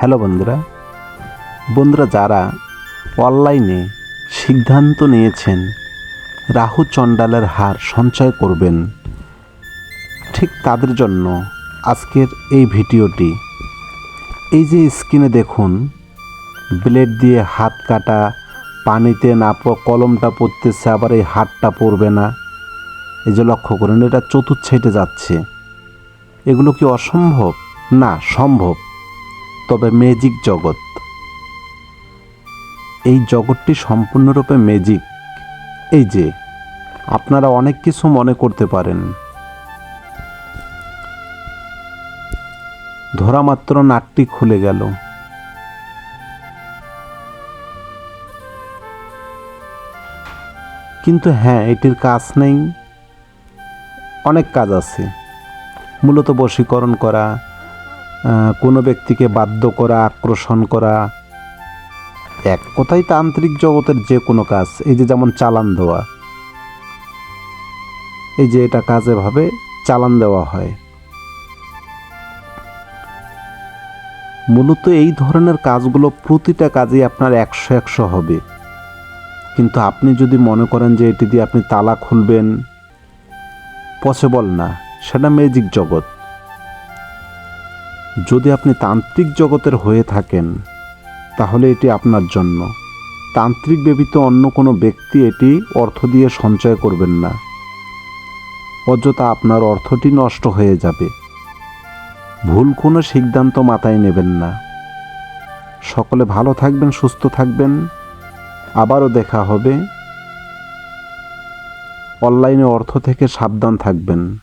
Hello বন্ধুরা। বন্ধুরা যারা অনলাইনে সিদ্ধান্ত নিয়েছেন রাহু চণ্ডালের হার সঞ্চয় করবেন, ঠিক তাদের জন্য আজকের এই ভিডিওটি। এই যে স্ক্রিনে দেখুন, ব্লেড দিয়ে হাত কাটা, পানিতে না কলমটা পড়তেছে, আবার এই হাতটা পড়বে না। এই যে লক্ষ্য করুন, এটা চতুর্থ সাইডে যাচ্ছে। এগুলো কি অসম্ভব? না, সম্ভব। তবে ম্যাজিক জগৎ। এই জগৎটি সম্পূর্ণরূপে ম্যাজিক এই যে, আপনারা অনেক কিছু মনে করতে পারেন। ধরা মাত্র নাটটি খুলে গেল। কিন্তু হ্যাঁ এটির কাজ নেই। অনেক কাজ আছে। মূলত বশীকরণ করা কোনো ব্যক্তিকে বাধ্য করা আকর্ষণ করা। এক কথাই তান্ত্রিক জগতের যে কোনো কাজ, এই যে যেমন চালান দেওয়া। এই যে এটা কাজে ভাবে চালান দেওয়া হয়। মূলত এই ধরনের কাজগুলো প্রতিটা কাজে আপনার একশো একশো হবে। কিন্তু আপনি যদি মনে করেন যে এটি দিয়ে আপনি তালা খুলবেন পসিবল না। সেটা ম্যাজিক জগৎ। যদি আপনি তান্ত্রিক জগতের হয়ে থাকেন, তাহলে এটি আপনার জন্য। তান্ত্রিক ব্যতীত অন্য কোনো ব্যক্তি এটি অর্থ দিয়ে সঞ্চয় করবেন না। অযথা আপনার অর্থটি নষ্ট হয়ে যাবে। ভুল কোনো সিদ্ধান্ত মাথায় নেবেন না। সকলে ভালো থাকবেন, সুস্থ থাকবেন। আবারও দেখা হবে। অনলাইনে অর্থ থেকে সাবধান থাকবেন।